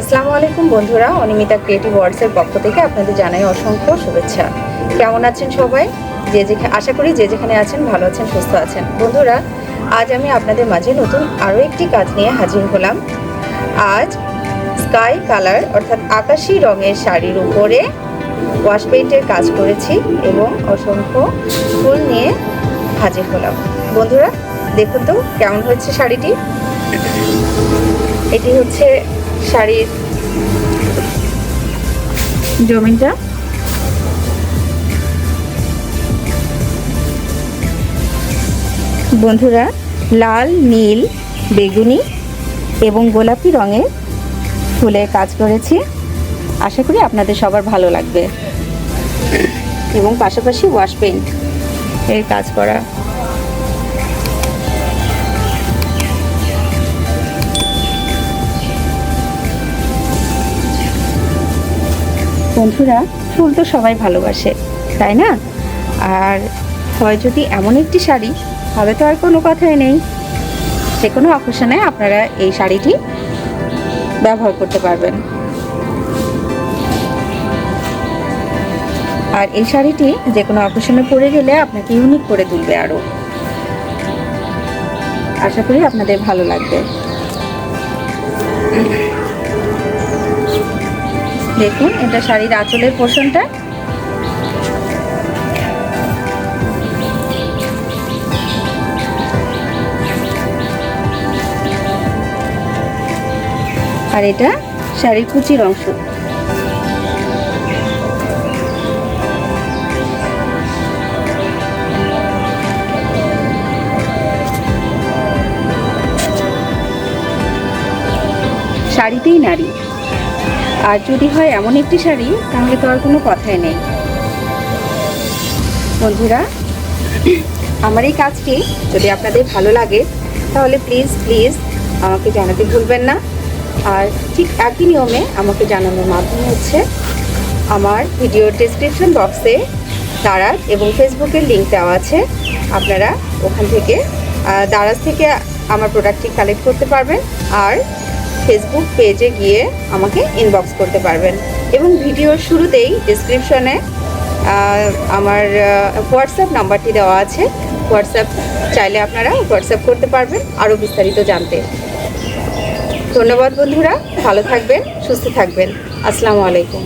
আসসালামু আলাইকুম বন্ধুরা, অনিমিতা ক্রিয়েটিভ ওয়ার্ডসের পক্ষ থেকে আপনাদের জানাই অসংখ্য শুভেচ্ছা। কেমন আছেন সবাই? যে যেখানে আশা করি যে যেখানে আছেন ভালো আছেন, সুস্থ আছেন। বন্ধুরা, আজ আমি আপনাদের মাঝে নতুন আরও একটি কাজ নিয়ে হাজির হলাম। আজ স্কাই কালার, অর্থাৎ আকাশি রঙের শাড়ির উপরে ওয়াশ পেইন্টের কাজ করেছি এবং অসংখ্য ফুল নিয়ে হাজির হলাম। বন্ধুরা, দেখুন তো কেমন হচ্ছে শাড়িটি। এটি হচ্ছে শাড়ির জমিনটা বন্ধুরা, লাল, নীল, বেগুনি এবং গোলাপি রঙের ফুলের কাজ করেছি। আশা করি আপনাদের সবার ভালো লাগবে। এবং পাশাপাশি ওয়াশ পেইন্ট এর কাজ করা বন্ধুরা, ফুল তো সবাই ভালোবাসে, তাই না? আর হয় যদি এমন একটি শাড়ি তবে তো আর কোনো কথাই নেই। যে কোনো অকেশনে আপনারা এই শাড়িটি ব্যবহার করতে পারবেন। আর এই শাড়িটি যে কোনো অকেশনে পরে গেলে আপনাকে ইউনিক করে তুলবে আরও আশা করি আপনাদের ভালো লাগবে। দেখুন এটা শাড়ির আঁচলের পোর্শনটা আর এটা শাড়ির কুচির অংশ। শাড়িতেই নারী। আর যদি হয় এমন একটি শাড়ি, তাহলে তো আর কোনো কথাই নেই। বন্ধুরা, আমার এই কাজটি যদি আপনাদের ভালো লাগে, তাহলে প্লিজ প্লিজ আমাকে জানাতে ভুলবেন না। আর ঠিক একই নিয়মে আমাকে জানানোর মাধ্যম হচ্ছে, আমার ভিডিওর ডেসক্রিপশন বক্সে দারাজ এবং ফেসবুকের লিঙ্ক দেওয়া আছে। আপনারা ওখান থেকে দারাজ থেকে আমার প্রোডাক্টটি কালেক্ট করতে পারবেন। আর ফেসবুক পেজে গিয়ে আমাকে ইনবক্স করতে পারবেন। এবং ভিডিওর শুরুতেই ডিসক্রিপশনে আমার হোয়াটসঅ্যাপ নাম্বারটি দেওয়া আছে। হোয়াটসঅ্যাপ চাইলে আপনারা হোয়াটসঅ্যাপ করতে পারবেন আরও বিস্তারিত জানতে। ধন্যবাদ বন্ধুরা, ভালো থাকবেন, সুস্থ থাকবেন। আসসালামু আলাইকুম।